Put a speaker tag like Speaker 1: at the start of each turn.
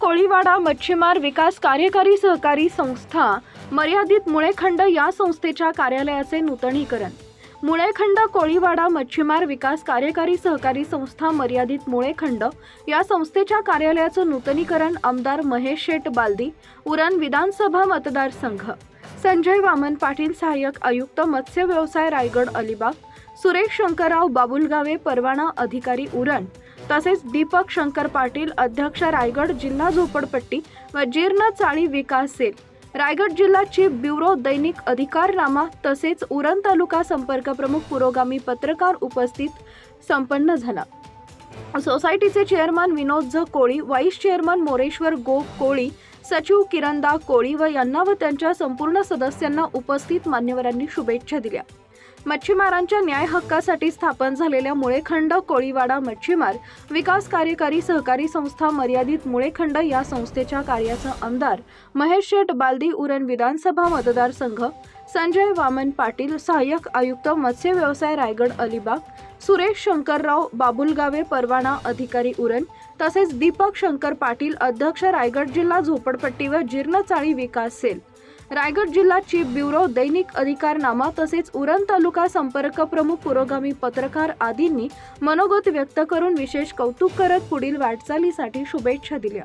Speaker 1: कोळीवाडा मच्छीमार विकास कार्यकारी सहकारी संस्था मर्यादित मुळेखंड या संस्थेच्या कार्यालयाचे नूतनीकरण. मुळेखंड कोळीवाडा मच्छीमार विकास कार्यकारी सहकारी संस्था मर्यादित मुळेखंड या संस्थेच्या कार्यालयाचं नूतनीकरण आमदार महेश शेट बालदी उरण विधानसभा मतदारसंघ. संजय वामन पाटील सहाय्यक आयुक्त मत्स्य व्यवसाय रायगड अलिबाग सुरेश शंकरराव बाबुलगावे परवाना अधिकारी उरण तसेच दीपक शंकर पाटील अध्यक्ष रायगड जिल्हा झोपडपट्टी व जीर्ण चाळी विकास सेल. रायगड जिल्हा चीफ ब्युरो दैनिक अधिकारनामा तसेच उरण तालुका संपर्क प्रमुख पुरोगामी पत्रकार उपस्थित संपन्न झाला. सोसायटीचे चेअरमन विनोद झ कोळी व्हाईस चेअरमन मोरेश्वर गो कोळी सचिव किरणदा कोळी व यांना व त्यांच्या संपूर्ण सदस्यांना उपस्थित मान्यवरांनी शुभेच्छा दिल्या. मच्छीमारांच्या न्याय हक्कासाठी स्थापन झालेल्या मुळेखंड कोळीवाडा मच्छीमार विकास कार्यकारी सहकारी संस्था मर्यादित मुळेखंड या संस्थेच्या कार्याचा आमदार महेश शेठ बालदी उरण विधानसभा मतदारसंघ संजय वामन पाटील सहाय्यक आयुक्त मत्स्य व्यवसाय रायगड अलिबाग सुरेश शंकरराव बाबुलगावे परवाना अधिकारी उरण तसेच दीपक शंकर पाटील अध्यक्ष रायगड जिल्हा झोपडपट्टी व जीर्णचाळी विकास सेल. रायगड जिल्हा चीफ ब्युरो दैनिक अधिकारनामा तसेच उरण तालुका संपर्क प्रमुख पुरोगामी पत्रकार आदींनी मनोगत व्यक्त करून विशेष कौतुक करत पुढील वाटचालीसाठी शुभेच्छा दिल्या.